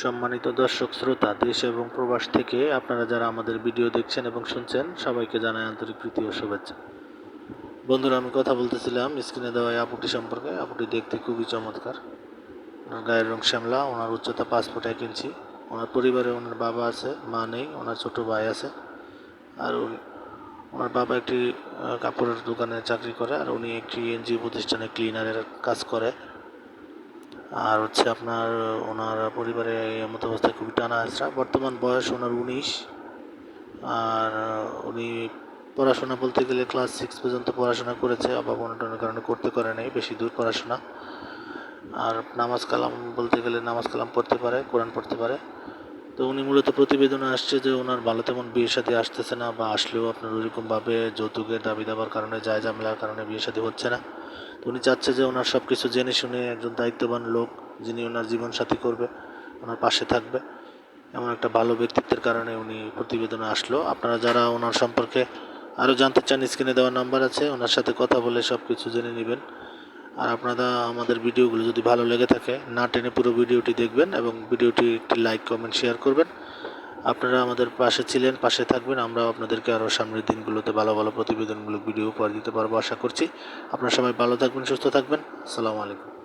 সম্মানিত দর্শক, শ্রোতা, দেশ এবং প্রবাস থেকে আপনারা যারা আমাদের ভিডিও দেখছেন এবং শুনছেন, সবাইকে জানাই আন্তরিক প্রীতি ও শুভেচ্ছা। বন্ধুরা, আমি কথা বলতেছিলাম স্ক্রিনে দেওয়া আপুটি সম্পর্কে। আপুটি দেখতে খুবই চমৎকার। ওনার গায়ের রং শ্যামলা, ওনার উচ্চতা পাঁচ ফুট এক ইঞ্চি। ওনার পরিবারে ওনার বাবা আছে, মা নেই, ওনার ছোট ভাই আছে। আর ওনার বাবা একটি কাপড়ের দোকানে চাকরি করে, আর উনি একটি এনজিও প্রতিষ্ঠানে ক্লিনারের কাজ করে। আর হচ্ছে আপনার, ওনার পরিবারে মতো অবস্থায় খুবই টানা আসরা বর্তমান বয়স ওনার উনিশ। আর উনি পড়াশোনা বলতে গেলে ক্লাস সিক্স পর্যন্ত পড়াশোনা করেছে অভাব অনটনের কারণে করতে পারে নাই, বেশি দূর পড়াশোনা। আর নামাজ কালাম বলতে গেলে নামাজ কালাম পড়তে পারে, কোরআন পড়তে পারে। তো উনি মূলত প্রতিবেদনে আসছে যে ওনার ভালো তেমন বিয়ের সাথে আসতেছে না বা আসলেও আপনার ওইরকমভাবে যৌতুকের দাবি দাবার কারণে, যায় ঝামেলার কারণে বিয়ে সাথে হচ্ছে না। তো উনি চাচ্ছে যে ওনার সব কিছু জেনে শুনে একজন দায়িত্ববান লোক যিনি ওনার জীবনসাথী করবে, ওনার পাশে থাকবে। এমন একটা ভালো ব্যক্তিত্বের কারণে উনি প্রতিবেদনে আসলো। আপনারা যারা ওনার সম্পর্কে আরও জানতে চান, স্ক্রিনে দেওয়া নাম্বার আছে, ওনার সাথে কথা বলে সব কিছু জেনে নেবেন। আর আপনারা আমাদের ভিডিওগুলো যদি ভালো লেগে থাকে, না টেনে পুরো ভিডিওটি দেখবেন এবং ভিডিওটি একটি লাইক কমেন্ট শেয়ার করবেন। আপনারা আমাদের পাশে ছিলেন, পাশে থাকবেন। আমরা আপনাদেরকে আরও সামনের দিনগুলোতে ভালো ভালো প্রতিবেদনমূলক ভিডিও উপহার দিতে পারব, আশা করছি। আপনারা সবাই ভালো থাকবেন, সুস্থ থাকবেন। আসসালামু আলাইকুম।